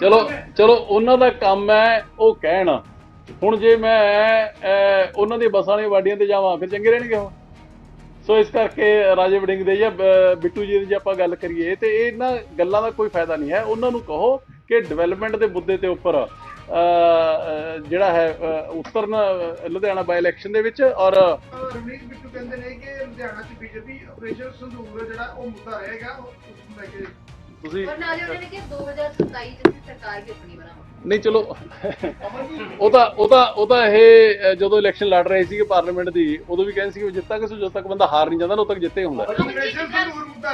ਚਲੋ ਚਲੋ, ਉਹਨਾਂ ਦਾ ਕੰਮ ਹੈ ਉਹ ਕਹਿਣ। ਹੁਣ ਜੇ ਮੈਂ ਉਹਨਾਂ ਦੀ ਬੱਸਾਂ ਵਾਲੀਆਂ ਵਾਡੀਆਂ ਤੇ ਜਾਵਾਂ, ਫਿਰ ਚੰਗੇ ਰਹਿਣਗੇ ਉਹ ਸੋ ਇਸ ਕਰਕੇ ਰਾਜੇ ਵੜਿੰਗ ਦੇ ਜਾਂ ਬਿੱਟੂ ਜੀ ਦੀ ਜੇ ਆਪਾਂ ਗੱਲ ਕਰੀਏ, ਤੇ ਇਹਨਾਂ ਗੱਲਾਂ ਦਾ ਕੋਈ ਫਾਇਦਾ ਨਹੀਂ ਹੈ। ਉਹਨਾਂ ਨੂੰ ਕਹੋ ਕਿ ਡਿਵੈਲਪਮੈਂਟ ਦੇ ਮੁੱਦੇ ਤੇ ਉੱਪਰ ਜਿਹੜਾ ਹੈ ਉਤਰਨ ਲੁਧਿਆਣਾ ਬਾਈ ਇਲੈਕਸ਼ਨ ਦੇ ਵਿੱਚ ਔਰ ਰਮਨੀਤ ਬਿੱਟੂ ਕਹਿੰਦੇ ਨੇ ਕਿ ਲੁਧਿਆਣਾ ਚ ਬੀਜੇਪੀ ਆਪਰੇਸ਼ਨ ਸੰਦੂਰ ਜਿਹੜਾ ਉਹ ਮੁੱਦਾ ਰਹੇਗਾ ਉਸ ਨੂੰ ਲੈ ਕੇ ਤੁਸੀਂ ਪਰ ਨਾਲੇ ਉਹਨਾਂ ਕਿ 2027 ਚ ਸਰਕਾਰ ਵੀ ਆਪਣੀ ਬਣਾਵਾਂਗੇ। ਨਹੀਂ ਚਲੋ। ਉਹ ਤਾਂ ਉਹ ਤਾਂ ਉਹ ਤਾਂ ਇਹ ਜਦੋਂ ਇਲੈਕਸ਼ਨ ਲੜ ਰਹੇ ਸੀਗੇ ਪਾਰਲੀਮੈਂਟ ਦੀ ਉਦੋਂ ਵੀ ਕਹਿੰਦੇ ਸੀ ਕਿ ਜਿੱਤਾਂ ਕਿ ਜਦੋਂ ਤੱਕ ਬੰਦਾ ਹਾਰ ਨਹੀਂ ਜਾਂਦਾ ਨਾ ਉਦੋਂ ਤੱਕ ਜਿੱਤੇ ਹੁੰਦਾ।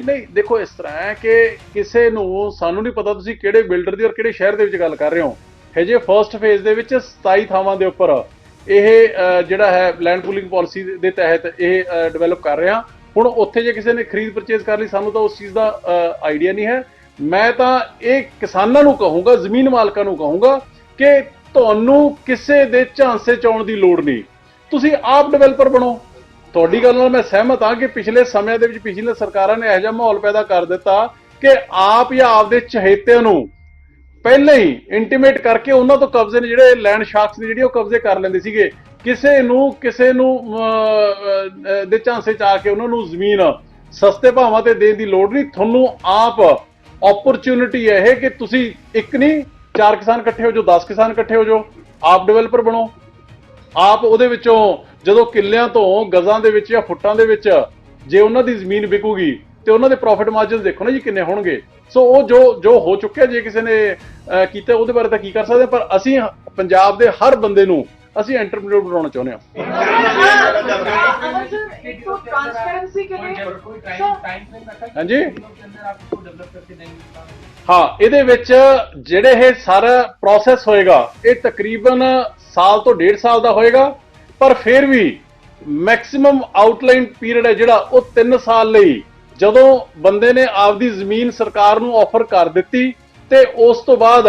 ਨਹੀਂ ਦੇਖੋ ਇਸ ਤਰ੍ਹਾਂ ਹੈ ਕਿ ਕਿਸੇ ਨੂੰ ਸਾਨੂੰ ਨਹੀਂ ਪਤਾ ਤੁਸੀਂ ਕਿਹੜੇ ਬਿਲਡਰ ਦੀ ਔਰ ਕਿਹੜੇ ਸ਼ਹਿਰ ਦੇ ਵਿੱਚ ਗੱਲ ਕਰ ਰਹੇ ਹੋ। ਹਜੇ ਫਰਸਟ ਫੇਜ਼ ਦੇ ਵਿੱਚ 27 ਥਾਵਾਂ ਦੇ ਉੱਪਰ ਇਹ ਜਿਹੜਾ ਹੈ ਲੈਂਡ ਪੂਲਿੰਗ ਪਾਲਿਸੀ ਦੇ ਤਹਿਤ ਇਹ ਡਿਵੈਲਪ ਕਰ ਰਹੇ। ਹਾਂ ਹੁਣ ਉੱਥੇ ਜੇ ਕਿਸੇ ਨੇ ਖਰੀਦ ਪਰਚੇਜ਼ ਕਰ ਲਈ, ਸਾਨੂੰ ਤਾਂ ਉਸ ਚੀਜ਼ ਦਾ ਆਈਡੀਆ ਨਹੀਂ ਹੈ। ਮੈਂ ਤਾਂ ਇਹ ਕਿਸਾਨਾਂ ਨੂੰ ਕਹੂੰਗਾ, ਜ਼ਮੀਨ ਮਾਲਕਾਂ ਨੂੰ ਕਹੂੰਗਾ ਕਿ ਤੁਹਾਨੂੰ ਕਿਸੇ ਦੇ ਝਾਂਸੇ ਚਾਉਣ ਦੀ ਲੋੜ ਨਹੀਂ। ਤੁਸੀਂ ਆਪ ਡਿਵੈਲਪਰ ਬਣੋ। ਤੁਹਾਡੀ ਗੱਲ ਨਾਲ ਮੈਂ ਸਹਿਮਤ ਹਾਂ ਕਿ ਪਿਛਲੇ ਸਮਿਆਂ ਦੇ ਵਿੱਚ ਪਿਛਲੇ ਸਰਕਾਰਾਂ ਨੇ ਇਹੋ ਜਿਹਾ ਮਾਹੌਲ ਪੈਦਾ ਕਰ ਦਿੱਤਾ ਕਿ ਆਪ ਜਾਂ ਆਪਦੇ ਚਹੇਤਿਆਂ ਨੂੰ ਪਹਿਲਾਂ ਹੀ ਇੰਟੀਮੇਟ ਕਰਕੇ ਉਹਨਾਂ ਤੋਂ ਕਬਜ਼ੇ ਨੇ ਜਿਹੜੇ ਲੈਂਡ ਸ਼ਾਰਕਸ ਨੇ ਜਿਹੜੀ ਉਹ ਕਬਜ਼ੇ ਕਰ ਲੈਂਦੇ ਸੀਗੇ। ਕਿਸੇ ਨੂੰ ਕਿਸੇ ਨੂੰ ਦੇ ਝਾਂਸੇ ਚ ਆ ਕੇ ਉਹਨਾਂ ਨੂੰ ਜ਼ਮੀਨ ਸਸਤੇ ਭਾਵਾਂ ਤੇ ਦੇਣ ਦੀ ਲੋੜ ਨਹੀਂ। ਤੁਹਾਨੂੰ ਆਪ ਓਪਰਚ्युनिटी ਹੈ ਇਹ ਕਿ ਤੁਸੀਂ ਇੱਕ ਨਹੀਂ, ਚਾਰ ਕਿਸਾਨ ਇਕੱਠੇ ਹੋ ਜਾਓ 10 ਕਿਸਾਨ ਇਕੱਠੇ ਹੋ ਜਾਓ, ਆਪ ਡਿਵੈਲਪਰ ਬਣੋ। ਆਪ ਉਹਦੇ ਵਿੱਚੋਂ ਜਦੋਂ ਕਿੱਲਿਆਂ ਤੋਂ ਗਜ਼ਾਂ ਦੇ ਵਿੱਚ ਜਾਂ ਫੁੱਟਾਂ ਦੇ ਵਿੱਚ ਜੇ ਉਹਨਾਂ ਦੀ ਜ਼ਮੀਨ ਵਿਕੂਗੀ ਤੇ ਉਹਨਾਂ ਦੇ ਪ੍ਰੋਫਿਟ ਮਾਰਜਨ ਦੇਖੋ ਨਾ ਜੀ ਕਿੰਨੇ ਹੋਣਗੇ। ਸੋ ਉਹ ਜੋ ਜੋ ਹੋ ਚੁੱਕਿਆ ਜੇ ਕਿਸੇ ਨੇ ਕੀਤਾ ਉਹਦੇ ਬਾਰੇ ਤਾਂ ਕੀ ਕਰ ਸਕਦੇ ਪਰ ਅਸੀਂ ਪੰਜਾਬ ਦੇ ਹਰ ਬੰਦੇ ਨੂੰ ਅਸੀਂ ਇੰਟਰਮੀਡੀਏਟ ਬਣਾਉਣਾ ਚਾਹੁੰਦੇ ਹਾਂ। ਹਾਂਜੀ? ਹਾਂ ਇਹਦੇ ਵਿੱਚ ਜਿਹੜੇ ਇਹ ਸਾਰਾ ਪ੍ਰੋਸੈਸ ਹੋਏਗਾ ਇਹ ਤਕਰੀਬਨ ਸਾਲ ਤੋਂ ਡੇਢ ਸਾਲ ਦਾ ਹੋਏਗਾ ਪਰ ਫਿਰ ਵੀ ਮੈਕਸਿਮਮ ਆਊਟਲਾਈਨ ਪੀਰੀਅਡ ਹੈ ਜਿਹੜਾ ਉਹ 3 ਸਾਲ ਲਈ। ਜਦੋਂ ਬੰਦੇ ਨੇ ਆਪਦੀ ਜ਼ਮੀਨ ਸਰਕਾਰ ਨੂੰ ਆਫਰ ਕਰ ਦਿੱਤੀ ਤੇ ਉਸ ਤੋਂ ਬਾਅਦ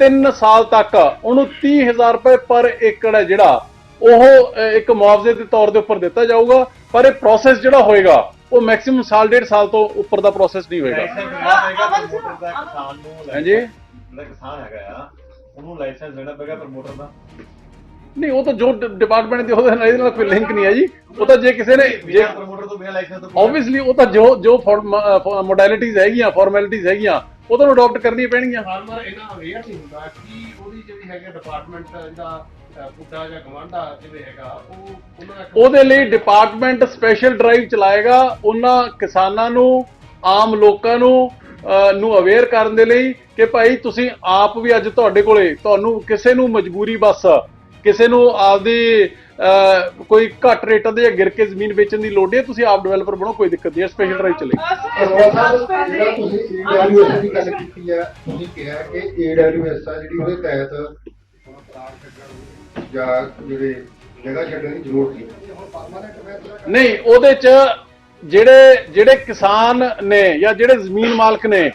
3 ਸਾਲ ਤੱਕ ਉਹਨੂੰ 30000 ਰੁਪਏ ਪਰ ਏਕੜ ਹੈ ਜਿਹੜਾ ਉਹ ਇੱਕ ਮੁਆਵਜ਼ੇ ਦੇ ਤੌਰ ਦੇ ਉੱਪਰ ਦਿੱਤਾ ਜਾਊਗਾ ਪਰ ਇਹ ਪ੍ਰੋਸੈਸ ਜਿਹੜਾ ਹੋਏਗਾ ਉਹ ਮੈਕਸਿਮਮ ਸਾਲ ਡੇਢ ਸਾਲ ਤੋਂ ਉੱਪਰ ਦਾ ਪ੍ਰੋਸੈਸ ਨਹੀਂ ਹੋਏਗਾ। ਹਾਂਜੀ। ਕਿਸਾਨ ਹੈਗਾ ਆ ਉਹਨੂੰ ਲਾਇਸੈਂਸ ਪਏਗਾ ਪ੍ਰਮੋਟਰ ਦਾ? ਨਹੀਂ ਉਹ ਤਾਂ ਜੋ ਡਿਪਾਰਟਮੈਂਟ ਦੇ ਉਹਦੇ ਨਾਲ ਇਹਦੇ ਨਾਲ ਕੋਈ ਲਿੰਕ ਨਹੀਂ ਹੈ ਜੀ। ਉਹ ਤਾਂ ਜੇ ਕਿਸੇ ਨੇ ਜੇ ਪ੍ਰਮੋਟਰ ਤੋਂ ਬਿਨਾਂ ਲਾਇਸੈਂਸ ਤੋਂ ਆਬਵੀਅਸਲੀ ਉਹ ਤਾਂ ਜੋ ਜੋ ਮੋਡੈਲਿਟੀਜ਼ ਹੈਗੀਆਂ ਫਾਰਮੈਲਿਟੀਜ਼ ਹੈਗੀਆਂ ਉਹਨਾਂ ਨੂੰ ਅਡਾਪਟ ਕਰਨੀਆਂ ਪੈਣਗੀਆਂ। ਫਾਰਮਰ ਇਹਨਾਂ ਅਵੇਅਰ ਨਹੀਂ ਹੁੰਦਾ ਕਿ ਉਹਦੀ ਜਿਹੜੀ ਹੈਗਾ ਡਿਪਾਰਟਮੈਂਟ ਇਹਦਾ ਪੁੱਡਾ ਜਾਂ ਗਵਾਂਡਾ ਜਿਵੇਂ ਹੈਗਾ ਉਹ ਉਹਨਾਂ ਦਾ ਉਹਦੇ ਲਈ ਡਿਪਾਰਟਮੈਂਟ ਸਪੈਸ਼ਲ ਡਰਾਈਵ ਚਲਾਏਗਾ ਉਹਨਾਂ ਕਿਸਾਨਾਂ ਨੂੰ ਆਮ ਲੋਕਾਂ ਨੂੰ ਨੂੰ ਅਵੇਅਰ ਕਰਨ ਦੇ ਲਈ ਕਿ ਭਾਈ ਤੁਸੀਂ ਆਪ ਵੀ ਅੱਜ ਤੁਹਾਡੇ ਕੋਲੇ ਤੁਹਾਨੂੰ ਕਿਸੇ ਨੂੰ ਮਜਬੂਰੀ ਬਸ ਕਿਸੇ ਨੂੰ ਆਪਦੀ ਕੋਈ ਘੱਟ ਰੇਟਾਂ ਦੇ ਜਾਂ ਗਿਰ ਕੇ ਜ਼ਮੀਨ ਵੇਚਣ ਦੀ ਲੋੜ ਹੈ ਤੁਸੀਂ ਆਪ ਡਿਵੈਲਪਰ ਬਣੋ, ਕੋਈ ਦਿੱਕਤ ਨਹੀਂ ਸਪੈਸ਼ਲ ਡਰਾਈਵ ਚੱਲੇ ਨਹੀਂ, ਉਹਦੇ ਚ ਜਿਹੜੇ ਜਿਹੜੇ ਕਿਸਾਨ ਨੇ ਜਾਂ ਜਿਹੜੇ ਜ਼ਮੀਨ ਮਾਲਕ ਨੇ,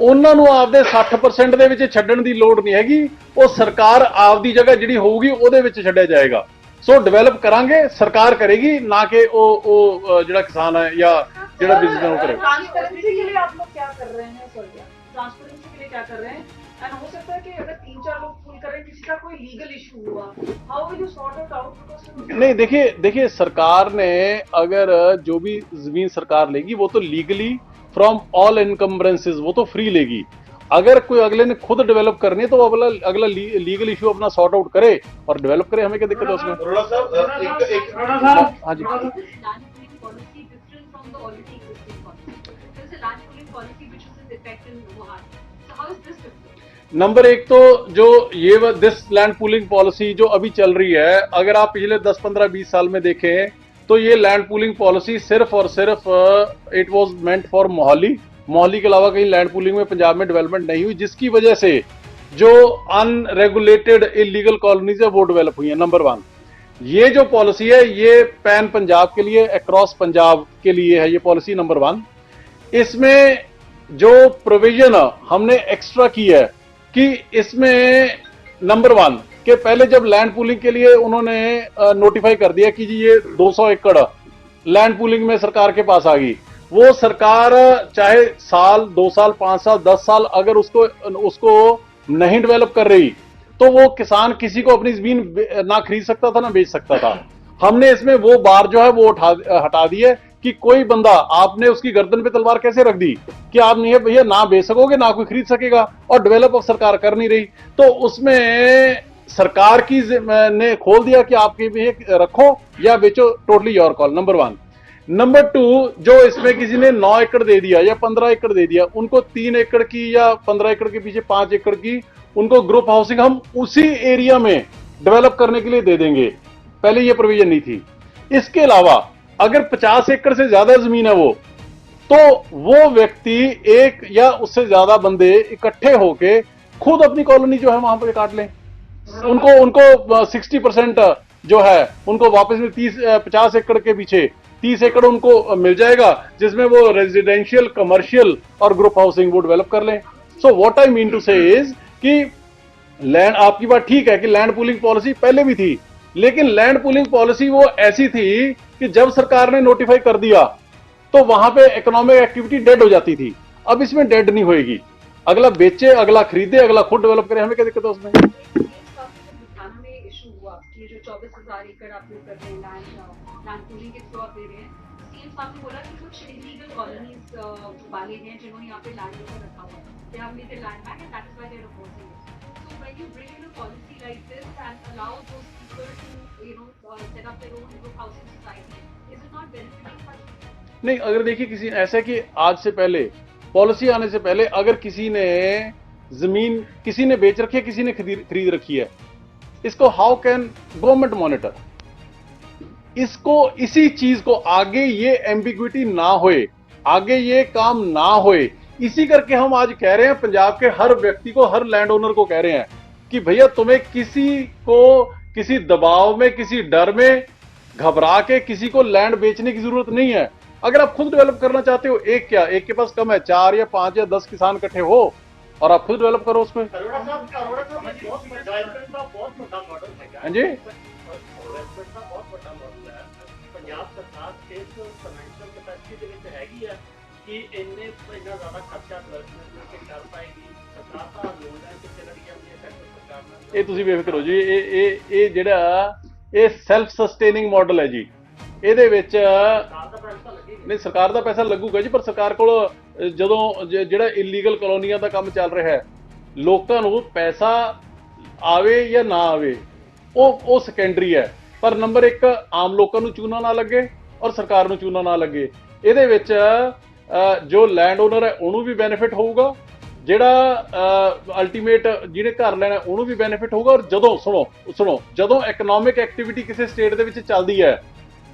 ਉਹਨਾਂ ਨੂੰ ਆਪਦੇ 60% ਦੇ ਵਿੱਚ ਛੱਡਣ ਦੀ ਲੋੜ ਨਹੀਂ ਹੈਗੀ, ਉਹ ਸਰਕਾਰ ਆਪਦੀ ਜਗ੍ਹਾ ਜਿਹੜੀ ਹੋਊਗੀ, ਉਹਦੇ ਵਿੱਚ ਛੱਡਿਆ ਜਾਏਗਾ। ਸੋ ਡਿਵੈਲਪ ਕਰਾਂਗੇ ਸਰਕਾਰ ਕਰੇਗੀ ਨਾ ਕਿ ਉਹ ਉਹ ਅਹ, ਜਿਹੜਾ ਕਿਸਾਨ ਹੈ ਜਾਂ ਜਿਹੜਾ ਬਿਜ਼ਨਸ ਉਹ ਕਰੇ ट्रांसपेरेंसी के लिए आप लोग क्या कर रहे हैं सॉरी ट्रांसपेरेंसी के लिए क्या कर रहे हैं एंड हो सकता है कि अगर तीन चार लोग फुल करें किसी का कोई लीगल इशू हुआ how will you sort it out because नहीं देखिए देखिए सरकार ने अगर जो भी जमीन सरकार लेगी वो तो लीगली फ्रॉम ऑल इनकम्बरेंसेज वो तो फ्री लेगी अगर कोई अगले ने खुद डेवलप करनी है तो अगला अगला लीगल इशू अपना सॉर्ट आउट करे और डेवलप करे हमें क्या दिक्कत है उसमें? हाँ, हाँ जी। नंबर एक तो जो ये दिस लैंड पूलिंग पॉलिसी जो अभी चल रही है अगर आप पिछले 10 15 20 साल में देखें तो ये लैंड पूलिंग पॉलिसी सिर्फ़ और सिर्फ़ it was meant for Mohali Mohali के अलावा कहीं लैंड पूलिंग में पंजाब में डेवलपमेंट नहीं हुई, जिसकी वजह से जो अनरेगुलेटेड इलीगल कॉलोनीज है, वो डेवलप हुई है नंबर वन ये जो पॉलिसी है, ये पैन पंजाब के लिए अक्रॉस पंजाब के लिए है, ये पॉलिसी नंबर वन इसमें जो प्रोविज़न हमने एक्स्ट्रा की है, कि इसमें नंबर वन के पहले जब लैंड पूलिंग के लिए उन्होंने नोटिफाई कर दिया कि जी ये 200 एकड़ लैंड पूलिंग में सरकार के पास आ गई वो सरकार चाहे साल, दो साल, पाँच साल, दस साल अगर उसको उसको नहीं डेवलप कर रही तो वो किसान किसी को अपनी ज़मीन ना खरीद सकता था, ना बेच सकता था। हमने इसमें वो बार जो है वो उठा, हटा दी है कि कोई बंदा, आपने उसकी गर्दन पे तलवार कैसे रख दी? कि आप नहीं भैया, ना बेच सकोगे, ना कोई खरीद सकेगा, और डेवलप अब सरकार कर नहीं रही। तो उसमें सरकार की ने खोल दिया कि आपके भी रखो या बेचो totally your call number one number two जो इसमें किसी ने नौ एकड़ दे दिया या पंद्रह एकड़ दे दिया, उनको तीन एकड़ की या पंद्रह एकड़ के पीछे पाँच एकड़ की, उनको ग्रुप हाउसिंग हम उसी एरिया में डेवलप करने के लिए दे देंगे। पहले ये प्रोविज़न नहीं थी। इसके अलावा, अगर 50 एकड़ से ज़्यादा ज़मीन है वो तो वो व्यक्ति एक या उससे ज़्यादा बंदे इकट्ठे होके खुद अपनी कॉलोनी जो है वहाँ पर काट लें। उनको उनको सिक्सटी परसेंट जो है, उनको वापस में तीस पचास एकड़ के पीछे तीस एकड़ उनको मिल जाएगा, जिसमें वो रेजिडेंशियल कमर्शियल और ग्रुप हाउसिंग वो डेवलप कर लें। So what I mean to say is कि लैंड आपकी बात ठीक है कि लैंड पूलिंग पॉलिसी पहले भी थी, लेकिन लैंड पूलिंग पॉलिसी वो ऐसी थी कि जब सरकार ने नोटिफाई कर दिया तो वहाँ पे इकोनॉमिक एक्टिविटी डेड हो जाती थी। अब इसमें डेड नहीं होएगी। अगला बेचे, अगला खरीदे, अगला खुद डेवलप करे, हमें क्या दिक्कत है उसमें? चौबीस हज़ार एकड़ आप लोग कर रहे हैं लैंड लैंड पूलिंग के थ्रू आप दे रहे हैं। सीएम साहब ने बोला कि कुछ इलीगल कॉलोनीज वाले हैं जिन्होंने यहाँ पे लैंड ऊपर रखा हुआ है। They have needed land back and that's why they are opposing so when you bring in a policy like this and allow those people to you know set up their own housing society is it not benefiting such नहीं, अगर देखिए किसी, ऐसा कि आज से पहले policy आने से पहले अगर किसी ने ज़मीन किसी ने बेच रखी है, किसी ने खरीद रखी है इसको हाउ कैन गवर्नमेंट मॉनिटर इसको, इसी चीज़ को आगे ये एम्बिग्विटी ना होए, आगे ये काम ना होए। इसी करके हम आज कह रहे हैं, पंजाब के हर व्यक्ति को, हर लैंड ओनर को कह रहे हैं कि भैया तुम्हें किसी को, किसी दबाव में, किसी डर में घबरा के किसी को लैंड बेचने की ज़रूरत नहीं है। अगर आप खुद डेवलप करना चाहते हो, एक क्या, एक के पास कम है, चार या पाँच या दस किसान इकट्ठे हो, और आप खुद डेवलप करो उसमें। ਹਾਂਜੀ। ਡਿਵੈਲਪਮੈਂਟ ਦਾ ਬਹੁਤ ਵੱਡਾ ਮਾਡਲ ਹੈ ਪੰਜਾਬ ਸਰਕਾਰ ਇਸ ਫਾਈਨੈਂਸ਼ੀਅਲ ਕੈਪੈਸਿਟੀ ਦੇ ਵਿੱਚ ਹੈਗੀ ਹੈ ਕਿ ਇੰਨੇ ਇੰਨਾ ਜ਼ਿਆਦਾ ਖਰਚਾ ਡਿਵੈਲਪਮੈਂਟ ਤੇ ਕਰ ਪਾਏਗੀ ਸਰਕਾਰ ਤਾਂ ਲੋਨ ਲੈ ਕੇ ਚੱਲ ਰਹੀ ਹੈ ਆਪਣੀ ਸਰਕਾਰ ਨਾਲ ਇਹ ਤੁਸੀਂ ਵੇਖ ਕਰੋ ਜੀ, ਇਹ ਇਹ ਇਹ ਜਿਹੜਾ, ਇਹ ਸੈਲਫ ਸਸਟੇਨਿੰਗ ਮਾਡਲ ਹੈ ਜੀ ਇਹਦੇ ਵਿੱਚ ਨਹੀਂ, ਸਰਕਾਰ ਦਾ ਪੈਸਾ ਲੱਗੂਗਾ ਜੀ, ਪਰ ਸਰਕਾਰ ਕੋਲ ਜਦੋਂ ਜਿਹੜਾ ਇਲੀਗਲ ਕਲੋਨੀਆਂ ਦਾ ਕੰਮ ਚੱਲ ਰਿਹਾ ਹੈ, ਲੋਕਾਂ ਨੂੰ ਪੈਸਾ ਆਵੇ ਜਾਂ ਨਾ ਆਵੇ ਉਹ ਉਹ ਸੈਕੰਡਰੀ ਹੈ। ਪਰ ਨੰਬਰ 1 ਆਮ ਲੋਕਾਂ ਨੂੰ ਚੂਨਾ ਨਾ ਲੱਗੇ ਔਰ ਸਰਕਾਰ ਨੂੰ ਚੂਨਾ ਨਾ ਲੱਗੇ। ਇਹਦੇ ਵਿੱਚ ਜੋ ਲੈਂਡ ਓਨਰ ਹੈ, ਉਹਨੂੰ ਵੀ ਬੈਨੀਫਿਟ ਹੋਊਗਾ। ਜਿਹੜਾ ਅਲਟੀਮੇਟ ਜਿਹਨੇ ਘਰ ਲੈਣਾ ਉਹਨੂੰ ਵੀ ਬੈਨੀਫਿਟ ਹੋਊਗਾ। ਔਰ ਜਦੋਂ, ਸੁਣੋ ਸੁਣੋ, ਜਦੋਂ ਇਕਨੋਮਿਕ ਐਕਟੀਵਿਟੀ ਕਿਸੇ ਸਟੇਟ ਦੇ ਵਿੱਚ ਚੱਲਦੀ ਹੈ,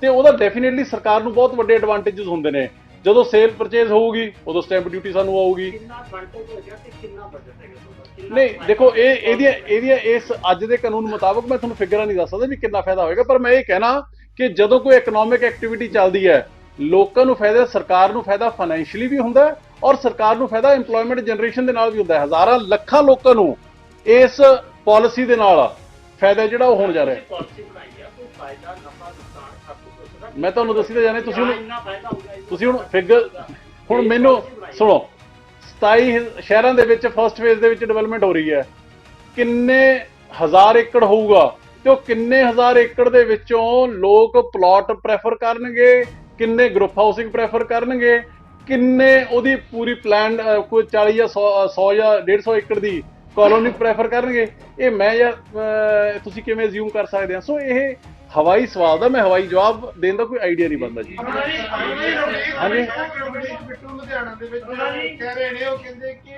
ਤੇ ਉਹਦਾ ਡੈਫੀਨਿਟਲੀ ਸਰਕਾਰ ਨੂੰ ਬਹੁਤ ਵੱਡੇ ਐਡਵਾਂਟੇजेस ਹੁੰਦੇ ਨੇ। ਜਦੋਂ ਸੇਲ ਪਰਚੇਜ਼ ਹੋਊਗੀ, ਉਦੋਂ ਸਟੈਂਪ ਡਿਊਟੀ ਸਾਨੂੰ ਆਊਗੀ। ਕਿੰਨਾ ਐਡਵਾਂਟੇਜ ਹੋ ਗਿਆ ਤੇ ਕਿੰਨਾ ਬਜਟ ਹੈਗਾ ਨਹੀਂ ਦੇਖੋ ਇਹ ਇਹਦੀਆਂ ਇਹਦੀਆਂ ਇਸ ਅੱਜ ਦੇ ਕਾਨੂੰਨ ਮੁਤਾਬਕ ਮੈਂ ਤੁਹਾਨੂੰ ਫਿਗਰਾਂ ਨਹੀਂ ਦੱਸ ਸਕਦਾ ਵੀ ਕਿੰਨਾ ਫਾਇਦਾ ਹੋਏਗਾ ਪਰ ਮੈਂ ਇਹ ਕਹਿਣਾ ਕਿ ਜਦੋਂ ਕੋਈ ਇਕਨੋਮਿਕ ਐਕਟੀਵਿਟੀ ਚੱਲਦੀ ਹੈ ਲੋਕਾਂ ਨੂੰ ਫਾਇਦਾ ਸਰਕਾਰ ਨੂੰ ਫਾਇਦਾ ਫਾਈਨੈਂਸ਼ੀਅਲੀ ਵੀ ਹੁੰਦਾ ਔਰ ਸਰਕਾਰ ਨੂੰ ਫਾਇਦਾ EMPLOYMENT ਜਨਰੇਸ਼ਨ ਦੇ ਨਾਲ ਵੀ ਹੁੰਦਾ ਹਜ਼ਾਰਾਂ ਲੱਖਾਂ ਲੋਕਾਂ ਨੂੰ ਇਸ ਪਾਲਿਸੀ ਦੇ ਨਾਲ ਫਾਇਦਾ ਜਿਹੜਾ ਉਹ ਹੋਣ ਜਾ ਰਿਹਾ ਹੈ। ਪਾਲਿਸੀ ਬਣਾਈ ਆ ਕੋਈ ਫਾਇਦਾ ਨਫਾ ਨੁਕਸਾਨ ਖਾਤੂ ਕੁਛ ਦਾ ਮੈਂ ਤੁਹਾਨੂੰ ਦੱਸੀ ਤਾਂ ਜਾਣੇ ਤੁਸੀਂ ਹੁਣ ਤੁਸੀਂ ਹੁਣ ਫਿਗਰ ਹੁਣ ਮੈਨੂੰ ਸੁਣੋ 27 ਸ਼ਹਿਰਾਂ ਦੇ ਵਿੱਚ ਫਰਸਟ ਫੇਜ਼ ਦੇ ਵਿੱਚ ਡਿਵੈਲਪਮੈਂਟ ਹੋ ਰਹੀ ਹੈ। ਕਿੰਨੇ ਹਜ਼ਾਰ ਏਕੜ ਹੋਊਗਾ ਤੇ ਉਹ ਕਿੰਨੇ ਹਜ਼ਾਰ ਏਕੜ ਦੇ ਵਿੱਚੋਂ ਲੋਕ ਪਲਾਟ ਪ੍ਰੈਫਰ ਕਰਨਗੇ, ਕਿੰਨੇ ਗਰੁੱਪ ਹਾਊਸਿੰਗ ਪ੍ਰੈਫਰ ਕਰਨਗੇ, ਕਿੰਨੇ ਉਹਦੀ ਪੂਰੀ ਪਲਾਨ ਕੋਈ 40 ਜਾਂ 100 100 ਜਾਂ 150 ਏਕੜ ਦੀ ਕਾਲੋਨੀ ਪ੍ਰੈਫਰ ਕਰਨਗੇ। ਇਹ ਮੈਂ ਯਾਰ ਤੁਸੀਂ ਕਿਵੇਂ ਅਸਿਊਮ ਕਰ ਸਕਦੇ ਆ? ਸੋ ਇਹ ਹਵਾਈ ਸਵਾਲ ਦਾ ਮੈਂ ਹਵਾਈ ਜਵਾਬ ਦੇਣ ਦਾ ਕੋਈ ਆਈਡੀਆ ਨਹੀਂ ਬਣਦਾ ਜੀ। ਹਾਂਜੀ। ਬਿੱਟੂ ਲੁਧਿਆਣਾ ਦੇ ਵਿੱਚ ਕਹਿ ਰਹੇ ਨੇ ਉਹ ਕਹਿੰਦੇ ਕਿ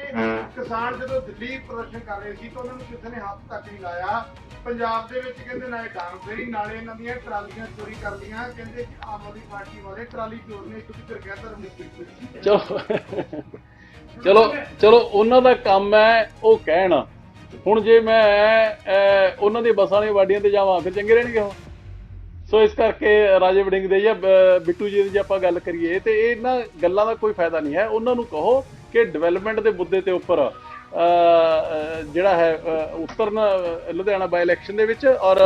ਕਿਸਾਨ ਜਦੋਂ ਦਿੱਲੀ ਪ੍ਰਦਰਸ਼ਨ ਕਰ ਰਹੇ ਸੀ ਤਾਂ ਉਹਨਾਂ ਨੂੰ ਕਿਸੇ ਨੇ ਹੱਥ ਤੱਕ ਨਹੀਂ ਲਾਇਆ। ਪੰਜਾਬ ਦੇ ਵਿੱਚ ਕਹਿੰਦੇ ਨਾਲੇ ਡਾਂਗ ਫੇਰੀ ਨਾਲੇ ਇਹਨਾਂ ਦੀਆਂ ਟਰਾਲੀਆਂ ਚੋਰੀ ਕਰਦੀਆਂ ਕਹਿੰਦੇ ਕਿ ਆਮ ਆਦਮੀ ਪਾਰਟੀ ਵਾਲੇ ਟਰਾਲੀ ਚੋਰਨੇ ਤੁਸੀਂ ਫਿਰ ਕਹਿ ਧਰਮ ਚਲੋ। ਚਲੋ ਚਲੋ ਉਹਨਾਂ ਦਾ ਕੰਮ ਹੈ ਉਹ ਕਹਿਣ। ਹੁਣ ਜੇ ਮੈਂ ਉਹਨਾਂ ਦੀ ਬੱਸਾਂ ਦੀਆਂ ਵਾਡੀਆਂ ਤੇ ਜਾਵਾਂ ਫਿਰ ਚੰਗੇ ਰਹਿਣਗੇ ਉਹ ਸੋ ਇਸ ਕਰਕੇ ਰਾਜੇ ਵੜਿੰਗ ਦੇ ਜਾਂ ਬਿੱਟੂ ਜੀ ਦੀ ਜੇ ਆਪਾਂ ਗੱਲ ਕਰੀਏ ਤੇ ਇਹ ਇਹਨਾਂ ਗੱਲਾਂ ਦਾ ਕੋਈ ਫਾਇਦਾ ਨਹੀਂ ਹੈ। ਉਹਨਾਂ ਨੂੰ ਕਹੋ ਕਿ ਡਿਵੈਲਪਮੈਂਟ ਦੇ ਮੁੱਦੇ ਤੇ ਉੱਪਰ ਜਿਹੜਾ ਹੈ ਉਤਰਨ ਲੁਧਿਆਣਾ ਬਾਈ ਇਲੈਕਸ਼ਨ ਦੇ ਵਿੱਚ ਔਰ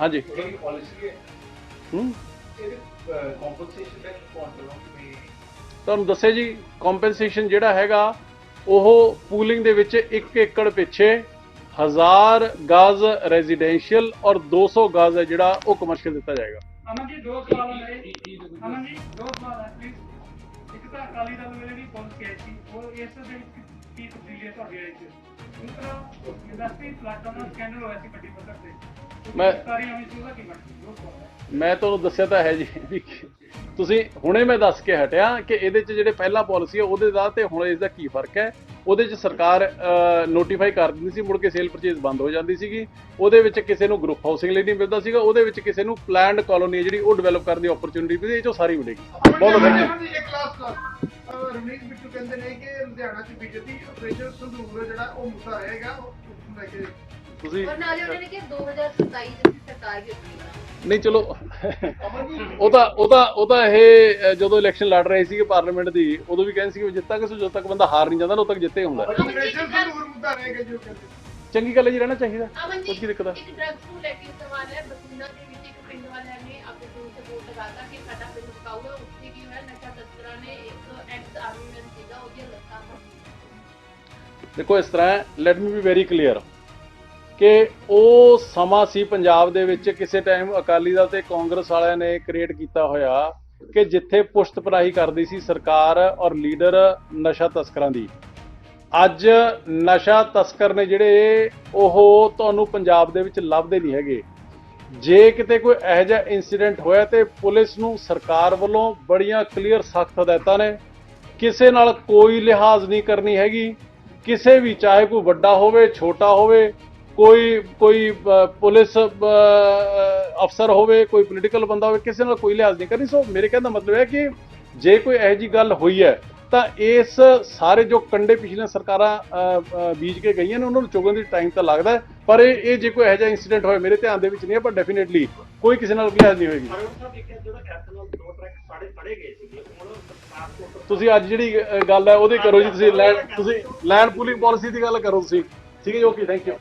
ਹਾਂਜੀ। ਹੈ। ਤੁਹਾਨੂੰ ਦੱਸਿਆ ਜੀ ਕੰਪਨਸੇਸ਼ਨ ਜਿਹੜਾ ਹੈਗਾ ਉਹ ਪੂਲਿੰਗ ਦੇ ਵਿੱਚ 1 ਏਕੜ ਪਿੱਛੇ 1000 ਗਜ਼ ਰੈਜ਼ੀਡੈਂਸ਼ੀਅਲ ਔਰ 200 ਗਜ਼ ਹੈ ਜਿਹੜਾ ਉਹ ਕਮਰਸ਼ੀਅਲ ਦਿੱਤਾ ਜਾਏਗਾ। ਅਮਨ ਜੀ ਦੋ ਸਵਾਲ ਹੈ ਅਮਨ ਜੀ ਦੋ ਸਵਾਲ ਹੈ ਪਲੀਜ਼ ਇੱਕ ਤਾਂ ਅਕਾਲੀ ਦਲ ਵੇਲੇ ਵੀ ਪਹੁੰਚ ਕੇ ਆਈ ਸੀ ਉਹ ਇਸ ਦੇ ਵਿੱਚ ਕੀ ਤਬਦੀਲੀ ਤੁਹਾਡੀ ਆਈ ਸੀ? ਦੂਸਰਾ ਇੰਡਸਟਰੀ ਪਲਾਟਾਂ ਦਾ ਸਕੈਂਡਲ ਹੋਇਆ ਸੀ ਵੱਡੀ ਪੱਧਰ ਤੇ। ਮੈਂ- ਸਾਰੀ ਆਉਣੀ ਸੀ ਉਹਦਾ ਕੀ ਮਤਲਬ ਦੋ ਮੈਂ ਤੁਹਾਨੂੰ ਦੱਸਿਆ ਤਾਂ ਹੈ ਜੀ ਤੁਸੀਂ ਹੁਣੇ ਮੈਂ ਦੱਸ ਕੇ ਹਟਿਆ ਕਿ ਇਹਦੇ 'ਚ ਜਿਹੜੇ ਪਹਿਲਾ ਪਾਲਿਸੀ ਹੈ ਉਹਦੇ ਦਾ ਤੇ ਹੁਣ ਇਸ ਦਾ ਕੀ ਫ਼ਰਕ ਹੈ? ਉਹਦੇ 'ਚ ਸਰਕਾਰ ਨੋਟੀਫਾਈ ਕਰ ਦਿੰਦੀ ਸੀ ਮੁੜ ਕੇ ਸੇਲ ਪਰਚੇਜ਼ ਬੰਦ ਹੋ ਜਾਂਦੀ ਸੀਗੀ। ਉਹਦੇ ਵਿੱਚ ਕਿਸੇ ਨੂੰ ਗਰੁੱਪ ਹਾਊਸਿੰਗ ਲਈ ਨਹੀਂ ਮਿਲਦਾ ਸੀਗਾ। ਉਹਦੇ ਵਿੱਚ ਕਿਸੇ ਨੂੰ ਪਲਾਨਡ ਕਾਲੋਨੀ ਜਿਹੜੀ ਉਹ ਡਿਵੈਲਪ ਕਰਨ ਦੀ ਓਪਰਚੁਨਿਟੀ ਮਿਲਦੀ ਇਹ 'ਚੋਂ ਸਾਰੀ ਮਿਲੇਗੀ। ਬਹੁਤ ਕਾਲ ਰਮਨੀਤ ਬਿੱਟੂ ਕਹਿੰਦੇ ਨੇ ਕਿ ਲੁਧਿਆਣਾ ਚ ਬੀਜੇਪੀ ਆਪਰੇਸ਼ਨ ਸੰਦੂਰ ਜਿਹੜਾ ਉਹ ਮੁੱਦਾ ਰਹੇਗਾ ਉਹ ਲੈ ਕੇ ਤੁਸੀਂ ਔਰ ਨਾਲੇ ਉਹਨਾਂ ਨੇ ਕਿਹਾ 2027 ਚ ਸਰਕਾਰ ਵੀ ਨਹੀਂ ਚਲੋ ਉਹ ਤਾਂ ਉਹ ਤਾਂ ਉਹ ਤਾਂ ਇਹ ਜਦੋਂ ਇਲੈਕਸ਼ਨ ਲੜ ਰਹੇ ਸੀਗੇ ਪਾਰਲੀਮੈਂਟ ਦੀ ਉਦੋਂ ਵੀ ਕਹਿੰਦੇ ਸੀ ਕਿ ਜਿੱਤਾਂਗੇ ਸੋ ਜਦੋਂ ਤੱਕ ਬੰਦਾ ਹਾਰ ਨਹੀਂ ਜਾਂਦਾ ਨਾ ਉਦੋਂ ਤੱਕ ਜਿੱਤੇ ਹੁੰਦਾ। ਚੰਗੀ ਗੱਲ ਹੈ ਜੀ ਰਹਿਣਾ ਚਾਹੀਦਾ। ਅਮਨ ਜੀ ਉਸ ਕੀ ਦਿੱਕਤ ਹੈ ਇੱਕ ਡਰੱਗਸ ਨੂੰ ਲੈ ਕੇ ਸਵਾਲ ਹੈ ਬਸੂਨਾ ਦੇ ਵਿੱਚ ਇੱਕ ਪਿੰਡ ਵਾਲਿਆਂ ਨੇ ਆਪਣੇ ਕੋਲ ਸਪੋਰਟ ਲਗਾਤਾ ਕਿ ਸਾਡਾ ਪਿੰਡ ਬਕਾਊ ਹੈ ਉੱਥੇ ਕੀ ਹੋਇਆ ਨਸ਼ਾ ਤਸਕਰਾਂ ਨੇ ਇੱਕ ਐਕਸ ਆਰਮੀਮੈਨ ਸੀਗਾ ਉਹਦੀਆਂ ਲੱਤਾਂ ਦੇਖੋ ਇਸ ਤਰ੍ਹਾਂ let me be very clear ਕਿ ਉਹ ਸਮਾਂ ਸੀ ਪੰਜਾਬ ਦੇ ਵਿੱਚ ਕਿਸੇ ਟਾਈਮ ਅਕਾਲੀ ਦਲ ਤੇ ਕਾਂਗਰਸ ਵਾਲਿਆਂ ਨੇ ਕ੍ਰੀਏਟ ਕੀਤਾ ਹੋਇਆ ਕਿ ਜਿੱਥੇ ਪੁਸ਼ਤਪਰਾਹੀ ਕਰਦੀ ਸੀ ਸਰਕਾਰ ਔਰ ਲੀਡਰ ਨਸ਼ਾ ਤਸਕਰਾਂ ਦੀ। ਅੱਜ ਨਸ਼ਾ ਤਸਕਰ ਨੇ ਜਿਹੜੇ, ਉਹ ਤੁਹਾਨੂੰ ਪੰਜਾਬ ਦੇ ਵਿੱਚ ਲੱਭਦੇ ਨਹੀਂ ਹੈਗੇ। ਜੇ ਕਿਤੇ ਕੋਈ ਇਹੋ ਜਿਹਾ ਇਨਸੀਡੈਂਟ ਹੋਇਆ ਤੇ ਪੁਲਿਸ ਨੂੰ ਸਰਕਾਰ ਵੱਲੋਂ ਬੜੀਆਂ ਕਲੀਅਰ ਸਖਤ ਹਦਾਇਤਾਂ ਨੇ। ਕਿਸੇ ਨਾਲ ਕੋਈ ਲਿਹਾਜ਼ ਨਹੀਂ ਕਰਨੀ ਹੈਗੀ। ਕਿਸੇ ਵੀ ਚਾਹੇ ਕੋਈ ਵੱਡਾ ਹੋਵੇ, ਛੋਟਾ ਹੋਵੇ ਕੋਈ ਕੋਈ ਪੁਲਿਸ ਅਫਸਰ ਹੋਵੇ, ਕੋਈ ਪੋਲੀਟੀਕਲ ਬੰਦਾ ਹੋਵੇ, ਕਿਸੇ ਨਾਲ ਕੋਈ ਲਿਹਾਜ਼ ਨਹੀਂ ਕਰਨੀ। ਸੋ ਮੇਰੇ ਕਹਿਣ ਦਾ ਮਤਲਬ ਹੈ ਕਿ ਜੇ ਕੋਈ ਇਹੋ ਜੀ ਗੱਲ ਹੋਈ ਹੈ, ਤਾਂ ਇਸ ਸਾਰੇ ਜੋ ਕੰਡੇ ਪਿਛਲੀਆਂ ਸਰਕਾਰਾਂ ਬੀਜ ਕੇ ਗਈਆਂ ਨੇ, ਉਹਨਾਂ ਨੂੰ ਚੁਗਣ ਦੀ ਟਾਈਮ ਤਾਂ ਲੱਗਦਾ ਪਰ ਇਹ ਇਹ ਜੇ ਕੋਈ ਇਹੋ ਜਿਹਾ ਇਨਸੀਡੈਂਟ ਹੋਇਆ, ਮੇਰੇ ਧਿਆਨ ਦੇ ਵਿੱਚ ਨਹੀਂ ਹੈ, ਪਰ ਡੈਫੀਨਿਟਲੀ ਕੋਈ ਕਿਸੇ ਨਾਲ ਲਿਹਾਜ਼ ਨਹੀਂ ਹੋਏਗੀ। ਤੁਸੀਂ ਅੱਜ ਜਿਹੜੀ ਗੱਲ ਹੈ, ਉਹਦੀ ਕਰੋ ਜੀ, ਤੁਸੀਂ ਲੈਂਡ ਤੁਸੀਂ ਲੈਂਡ ਪੂਲਿੰਗ ਪਾਲਿਸੀ ਦੀ ਗੱਲ ਕਰੋ ਤੁਸੀਂ। ਠੀਕ ਹੈ ਜੀ ਓਕੇ ਥੈਂਕ ਯੂ